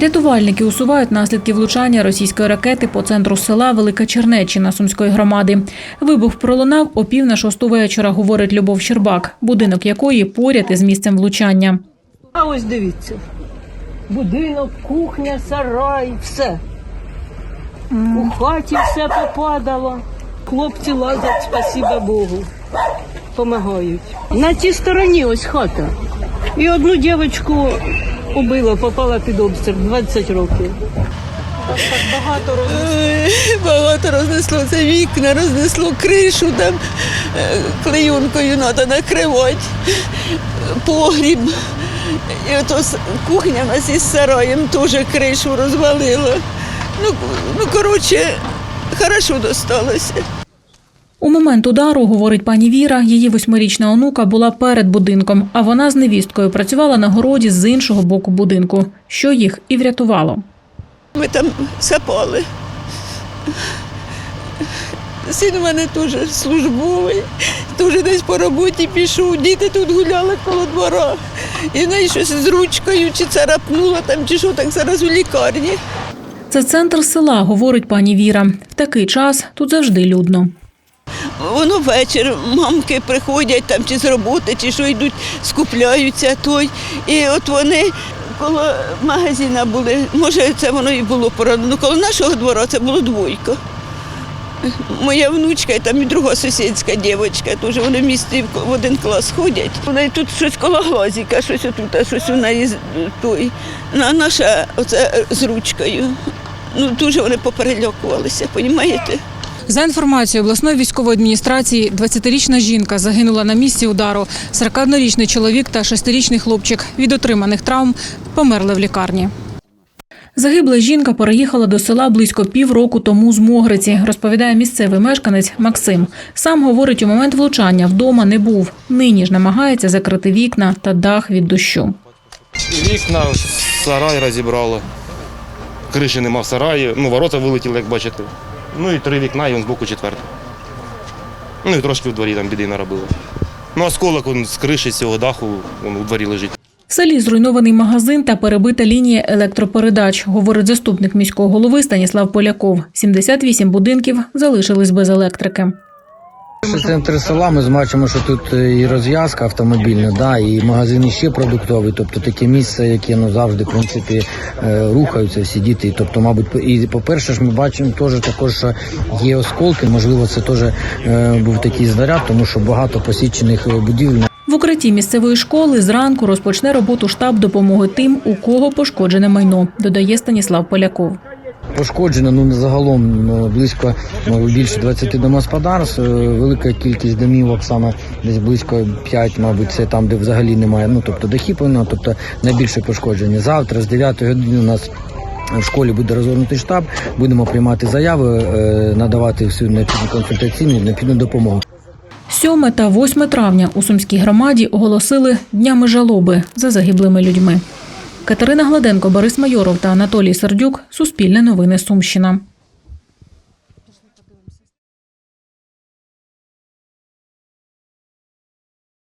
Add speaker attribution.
Speaker 1: Рятувальники усувають наслідки влучання російської ракети по центру села Велика Чернеччина Сумської громади. Вибух пролунав о пів на шосту вечора, говорить Любов Щербак, будинок якої поряд із місцем влучання.
Speaker 2: А ось дивіться. Будинок, кухня, сарай, все. У хаті все попадало. Хлопці лазять, спасіба Богу. Помагають. На цій стороні ось хата. І одну дівчинку убило, попала під обстріл 20 років.
Speaker 3: Ой, Багато рознесло це вікна, рознесло кришу, там е, клеюнкою треба накривати, погріб. І ото кухня у нас із сараєм теж кришу розвалила. Ну, ну коротше, хорошо досталося.
Speaker 1: У момент удару, говорить пані Віра, її восьмирічна онука була перед будинком, а вона з невісткою працювала на городі з іншого боку будинку, що їх і врятувало.
Speaker 3: Ми там сапали. Син у мене теж службовий, теж десь по роботі пішов, діти тут гуляли коло двора. І в неї щось з ручкою, чи царапнуло там, чи що так зараз у лікарні.
Speaker 1: Це центр села, говорить пані Віра. В такий час тут завжди людно.
Speaker 3: Воно вечір, мамки приходять там чи з роботи, чи що йдуть, скупляються той. І от вони коло магазина були. Може, це воно і було поранено. Коло нашого двора це було двойко. Моя внучка і там і друга сусідська дівчинка, теж вони в місті в один клас ходять. Вони тут щось коло глазіка, щось отут, а щось у неї той. На наша оце з ручкою. Ну дуже вони поперелякувалися, розумієте?
Speaker 4: За інформацією обласної військової адміністрації, 20-річна жінка загинула на місці удару. 41-річний чоловік та 6-річний хлопчик від отриманих травм померли в лікарні.
Speaker 1: Загибла жінка переїхала до села близько півроку тому з Могриці, розповідає місцевий мешканець Максим. Сам говорить, у момент влучання вдома не був. Нині ж намагається закрити вікна та дах від дощу.
Speaker 5: Вікна, сарай розібрало. Криші нема в сараї, ну, ворота вилетіли, як бачите. Ну і три вікна, і він збоку четверте. Ну і трошки в дворі там біди наробили. Ну, осколок он, з криші з цього даху він у дворі лежить.
Speaker 1: В селі зруйнований магазин та перебита лінія електропередач, говорить заступник міського голови Станіслав Поляков. 78 будинків залишились без електрики.
Speaker 6: Це центр села. Ми бачимо, що тут е, і розв'язка автомобільна, да, і магазин ще продуктовий. Тобто таке місце, яке ну завжди в принципі е, рухаються всі діти. Тобто, мабуть, і по-перше, ж ми бачимо теж також, що є осколки. Можливо, це теж е, був такий знаряд, тому що багато посічених будівель
Speaker 1: В укритті місцевої школи зранку розпочне роботу штаб допомоги тим, у кого пошкоджене майно, додає Станіслав Поляков.
Speaker 6: Пошкоджено ну загалом ну, близько більше 20 домогосподарств. Е, Велика кількість домівок, саме десь близько 5, мабуть, це там, де взагалі немає. Ну тобто повинно, тобто найбільше пошкодження. Завтра з 9 години у нас. В школі буде розгорнутий штаб, будемо приймати заяви, е, надавати всю необхідну консультаційну необхідну допомогу.
Speaker 1: 7 та 8 травня у Сумській громаді оголосили днями жалоби за загиблими людьми. Катерина Гладенко, Борис Майоров та Анатолій Сердюк. Суспільне новини Сумщина.